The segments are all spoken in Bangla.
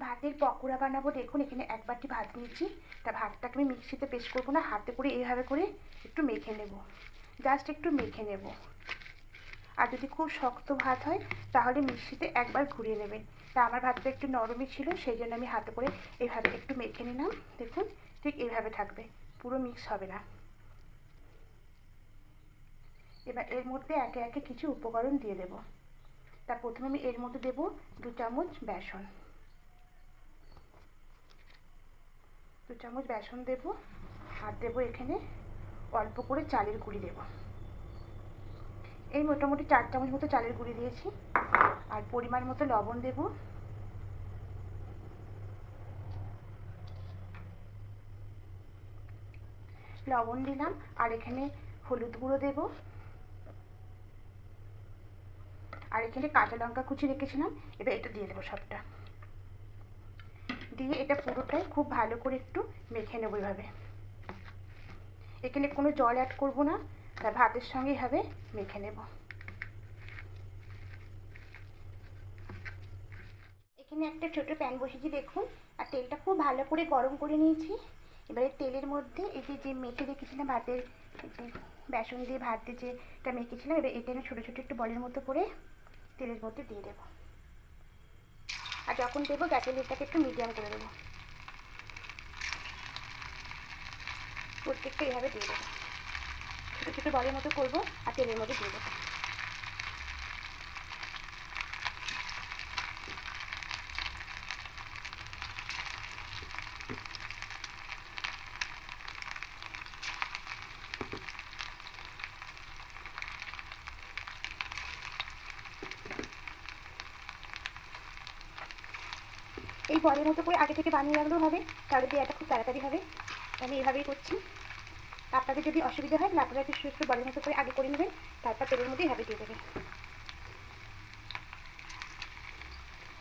ভাতের পকোড়া বানাবো। দেখুন, এখানে এক বাটি ভাত নিয়েছি। তা ভাতটাকে আমি মিক্সিতে পেস্ট করব না, হাতে করে এইভাবে করে একটু মেখে নেব। জাস্ট একটু মেখে নেব। আর যদি খুব শক্ত ভাত হয়, তাহলে মিক্সিতে একবার ঘুরিয়ে নেবেন। তা আমার ভাতটা একটু নরমই ছিল, সেই জন্য আমি হাতে করে এইভাবে একটু মেখে নিলাম। দেখুন, ঠিক এইভাবে থাকবে। পুরো মিক্স হবে না। এবার এর মধ্যে একে একে কিছু উপকরণ দিয়ে দেব। তা প্রথমে আমি এর মধ্যে দেব দু চামচ বেসন। দু চামচ বেসন দেব, আর দেব এখানে অল্প করে চালের গুঁড়ি দেব। এই মোটামুটি চার চামচ মতো চালের গুঁড়ি দিয়েছি, আর পরিমাণ মতো লবণ দেব। লবণ দিলাম, আর এখানে হলুদ গুঁড়ো দেব। আর এখানে কাঁচা লঙ্কা কুচি রেখেছিলাম, এবার এটা দিয়ে দেবো সবটা। দিয়ে এটা পুরোটাই খুব ভালো করে একটু মেখে নেব এভাবে। এখানে কোনো জল অ্যাড করব না তা ভাতের সঙ্গে এভাবে মেখে নেব। এখানে একটা ছোট প্যান বসিয়েছি দেখুন। আর তেলটা খুব ভালো করে গরম করে নিয়েছি। এবারে তেলের মধ্যে এই যে যে মেখে রেখেছিলাম ভাতের, যে বেসন দিয়ে ভাত দিয়ে যেটা মেখেছিলাম, এবার এটা আমি ছোটো ছোটো একটু বলের মতো করে তেলের মধ্যে দিয়ে দেবো। যখন দেবো গ্যাসের একটু মিডিয়াম করে দেবো। প্রত্যেকটা এইভাবে দিয়ে দেবো। ছোটো ছোটো বলের মতো করব আর তেলের মধ্যে দিয়ে দেবো। এই বলের মতো করে আগে থেকে বানিয়ে রাখলেও হবে, তাহলে দেওয়াটা খুব তাড়াতাড়ি হবে। আমি এভাবেই করছি। আপনাদের যদি অসুবিধা হয় আপনারা একটু একটু বলের মতো করে আগে করে নেবেন, তারপর তেলের মধ্যে এভাবে দিয়ে দেবেন।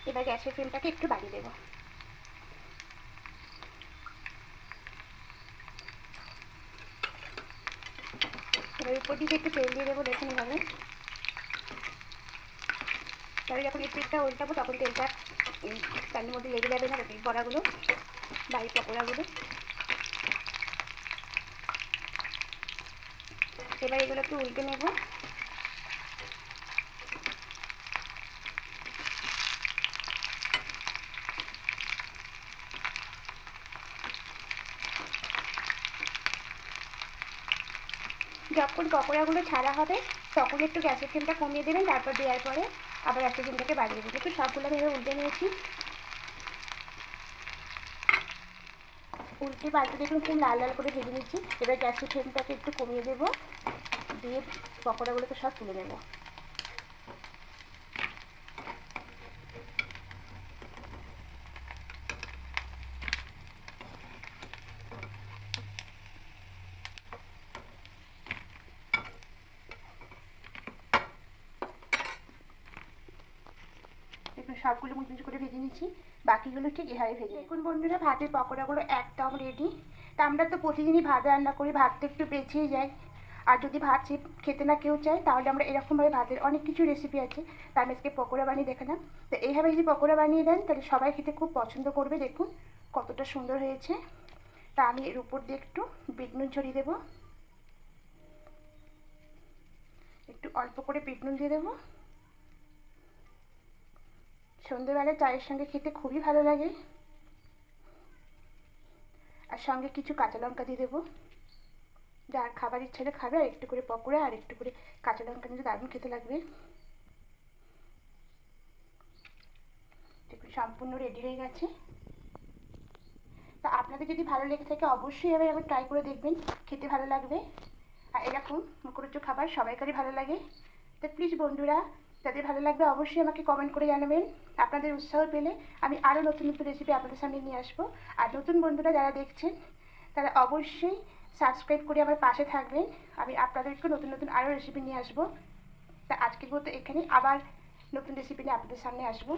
এবার গ্যাসের ফ্লেমটাকে একটু বাড়িয়ে দেবো। এবার উপর দিকে একটু তেল দিয়ে দেবো দেখুন এভাবে তাহলে যখন এই তেলটা উল্টাবো, তখন তেলটা তার মধ্যে লেগে যাবে না এই বড়াগুলো বাড়ির পকোড়াগুলো। এবার এগুলো একটু উল্টে নেব। যখন পকোড়াগুলো ছাড়া হবে, তখন একটু গ্যাসের ফ্লেমটা কমিয়ে দেবেন, তারপর দেওয়ার পরে আবার একটা ফ্লেমটাকে বাড়িয়ে দেবো। একটু সবগুলো আমি এবার উল্টে নিয়েছি। উল্টে পাল্টে দেখুন খুব লাল লাল করে ভেজে নিচ্ছি। এবার গ্যাসের ফ্লেমটাকে একটু কমিয়ে দেবো। দিয়ে পকোড়াগুলোকে সব তুলে নেব। দেখুন সবগুলো মুচমুচ করে ভেজে নিচ্ছি। বাকিগুলো ঠিক এভাবে ভেজে দেখুন বন্ধুরা, ভাতের পকোড়াগুলো একদম রেডি তা আমরা তো প্রতিদিনই ভাত রান্না করি ভাতটা একটু বেঁচেই যায়। আর যদি ভাত খেতে না কেউ চায়, তাহলে আমরা এরকমভাবে ভাতের অনেক কিছু রেসিপি আছে। তা আমি আজকে পকোড়া বানিয়ে দেখালাম। তো এইভাবে যদি পকোড়া বানিয়ে দেন, তাহলে সবাই খেতে খুব পছন্দ করবে। দেখুন কতটা সুন্দর হয়েছে। তা আমি এর উপর দিয়ে একটু বিট নুন ছড়িয়ে দেবো। একটু অল্প করে বিট নুন দিয়ে দেবো। সন্ধেবেলা চায়ের সঙ্গে খেতে খুবই ভালো লাগে। আর সঙ্গে কিছু কাঁচা লঙ্কা দিয়ে দেবো। যার খাবার ইচ্ছে হলে খাবে, আর একটু করে পকোড়া আর একটু করে কাঁচা লঙ্কা নিলে দারুণ খেতে লাগবে। দেখুন, সম্পূর্ণ রেডি হয়ে গেছে। তা আপনাদের যদি ভালো লেগে থাকে, অবশ্যই এবার একবার ট্রাই করে দেখবেন, খেতে ভালো লাগবে। আর এরকম মুখরোচক খাবার সবাইকারই ভালো লাগে। তো প্লিজ বন্ধুরা যাদের ভালো লাগবে, অবশ্যই আমাকে কমেন্ট করে জানাবেন। আপনাদের উৎসাহ পেলে আমি আরও নতুন নতুন রেসিপি আপনাদের সামনে নিয়ে আসব। আর নতুন বন্ধুরা যারা দেখছেন, তারা অবশ্যই সাবস্ক্রাইব করে আমার পাশে থাকবেন। আমি আপনাদেরকে নতুন নতুন আরও রেসিপি নিয়ে আসব। তা আজকের মতো এখানে আবার নতুন রেসিপি নিয়ে আপনাদের সামনে আসব।